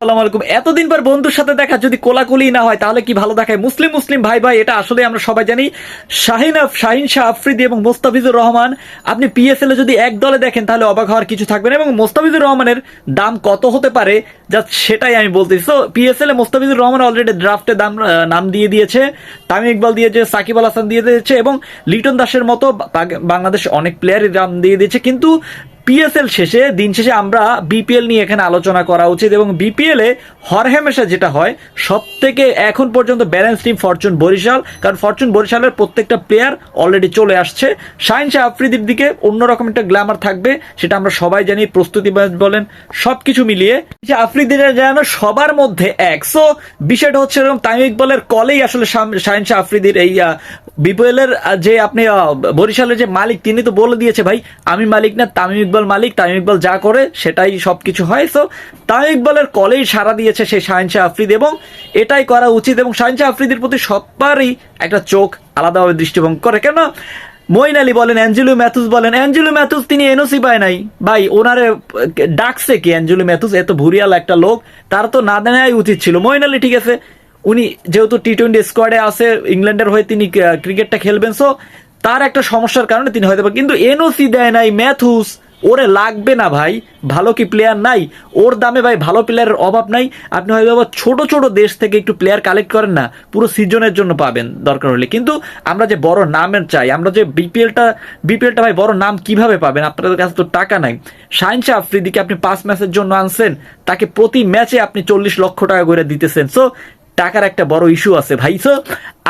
আসসালামু আলাইকুম। এতদিন পর বন্ধুর সাথে দেখা, যদি কোলাকুলি না হয়, তাহলে কি ভালো দেখায়? মুসলিম মুসলিম ভাই ভাই, এটা আসলে আমরা সবাই জানি। শাহিন আফ শাহিন শাহ আফ্রিদি এবং মোস্তাফিজুর রহমান, আপনি পিএসএল এ যদি এক দলে দেখেন, তাহলে অবাক হওয়ার কিছু থাকবে না। এবং মোস্তাফিজুর রহমানের দাম কত হতে পারে যা সেটাই আমি বলতেছি তো পিএসএল এ মোস্তাফিজুর রহমান অলরেডি ড্রাফটে দাম নাম দিয়ে দিয়েছে। তামিম ইকবাল দিয়েছে, সাকিব আল হাসান দিয়ে দিয়েছে, এবং লিটন দাসের মতো বাংলাদেশ অনেক প্লেয়ারই দাম দিয়ে দিয়েছে। কিন্তু পিএসএল শেষে, দিন শেষে আমরা বিপিএল নিয়ে এখানে আলোচনা করা উচিত এবং বিপিএল এ হরহেমেশা যেটা হয় সব থেকে এখন পর্যন্ত ব্যালেন্স টিম ফরচুন বরিশাল, কারণ ফরচুন বরিশালের প্রত্যেকটা প্লেয়ার অলরেডি চলে আসছে। শাহিন শাহ আফ্রিদির দিকে অন্যরকম একটা গ্ল্যামার থাকবে, সেটা আমরা সবাই জানি, প্রস্তুতি বলেন সব কিছু মিলিয়ে। যে আফ্রিদিরা যেন সবার মধ্যে এক। সো বিষয়টা হচ্ছে এরকম, তামিম ইকবালের কলেই আসলে শাহিন শাহ আফ্রিদির এই বিপিএল এর যে আপনি বরিশালের যে মালিক, তিনি তো বলে দিয়েছে, ভাই, আমি মালিক না, তামিম ইকবাল মালিক, তামিম ইকবাল যা করে, সেটাই সবকিছু হয়। সো তামিম ইকবালের কলেই সারা দিয়েছে সেই শাহিন শাহ আফ্রিদি এবং এটাই করা উচিত এবং শাহিন শাহ আফ্রিদির প্রতি সবারই একটা চোখ আলাদাভাবে দৃষ্টিভঙ্গ করে। কেন? মইন আলী বলেন, অ্যাঞ্জেলো ম্যাথুস বলেন, অ্যাঞ্জেলো ম্যাথুস তিনি এনওসি পায় নাই। ভাই, ওনারে, ডাকছে কি অ্যাঞ্জেলো ম্যাথুস? এত ভুরিয়াল একটা লোক, তার তো না দেওয়াই উচিত ছিল। মইন আলী, ঠিক আছে উনি যেহেতু টি টোয়েন্টি স্কোয়াডে আছে ইংল্যান্ডের হয়ে তিনি ক্রিকেটটা খেলবেন সো তার একটা সমস্যার কারণে তিনি হয়তো কিন্তু এনওসি দেয় নাই ম্যাথুস ওরে লাগবে না ভাই, ভালো কি প্লেয়ার নাই, ওর দামে ভাই ভালো প্লেয়ারের অভাব নাই, আপনি হয়তো বা ছোট ছোট দেশ থেকে একটু প্লেয়ার কালেক্ট করেন না, পুরো সিজনের জন্য পাবেন দরকার হলে। কিন্তু আমরা যে বড় নামের চাই, আমরা যে বিপিএলটা বিপিএলটা ভাই বড় নাম কীভাবে পাবেন, আপনাদের কাছে তো টাকা নাই। শাহিন শাহ আফ্রিদিকে আপনি পাঁচ ম্যাচের জন্য আনছেন, তাকে প্রতি ম্যাচে আপনি চল্লিশ লক্ষ টাকা করে দিতেছেন সো টাকার একটা বড় ইস্যু আছে ভাই। সো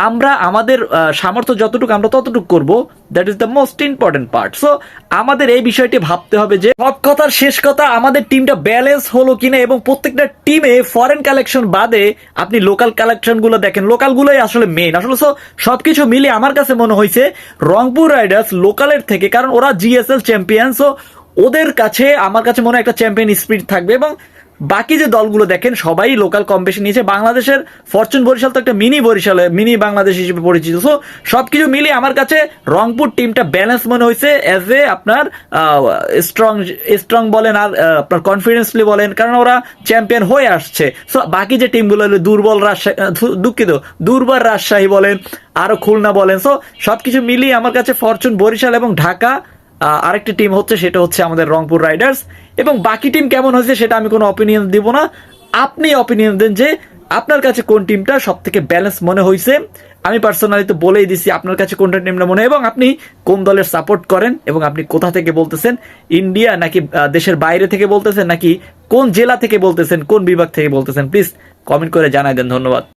আমরা আমাদের সামর্থ্য যতটুকু আমরা ততটুকু করব that is the most important part so আমাদের এই বিষয়টি ভাবতে হবে যে, সব কথার শেষ কথা আমাদের টিমটা ব্যালেন্স হলো কিনা এবং প্রত্যেকটা টিমে ফরেন কালেকশন বাদে আপনি লোকাল কালেকশনগুলো দেখেন। লোকাল গুলোই আসলে মেইন আসলে সো সবকিছু মিলে আমার কাছে মনে হয়েছে, রংপুর রাইডার্স লোকালের থেকে, কারণ ওরা জিএসএল চ্যাম্পিয়ন সো ওদের কাছে আমার কাছে মনে হয় একটা চ্যাম্পিয়ন স্পিরিট থাকবে এবং বাকি যে দলগুলো দেখেন, সবাই লোকাল কম বেশি নিয়েছে। বাংলাদেশের ফরচুন বরিশাল তো একটা মিনি বরিশাল মিনি বাংলাদেশ হিসেবে পরিচিত। সো সবকিছু মিলিয়ে আমার কাছে রংপুর টিমটা ব্যালেন্স মনে হয়েছে অ্যাজ এ আপনার স্ট্রং স্ট্রং বলেন আর আপনার কনফিডেন্সলি বলেন, কারণ ওরা চ্যাম্পিয়ন হয়ে আসছে। সো বাকি যে টিমগুলো হলো দুর্বল রাজশাহী দুঃখিত, দুর্বল রাজশাহী বলেন, আরও খুলনা বলেন। সো সবকিছু মিলিয়ে আমার কাছে ফরচুন বরিশাল এবং ঢাকা আরেকটি টিম হচ্ছে, সেটা হচ্ছে আমাদের রংপুর রাইডার্স এবং বাকি টিম কেমন হয়েছে সেটা আমি কোনো অপিনিয়ন দিব না। আপনি অপিনিয়ন দেন যে আপনার কাছে কোন টিমটা সব থেকে ব্যালেন্স মনে হয়েছে আমি পার্সোনালি তো বলেই দিছি আপনার কাছে কোনটা টিমটা মনে হয়, এবং আপনি কোন দলের সাপোর্ট করেন এবং আপনি কোথা থেকে বলতেছেন? ইন্ডিয়া নাকি দেশের বাইরে থেকে বলতেছেন, নাকি কোন জেলা থেকে বলতেছেন, কোন বিভাগ থেকে বলতেছেন? প্লিজ কমেন্ট করে জানাই দেন, ধন্যবাদ।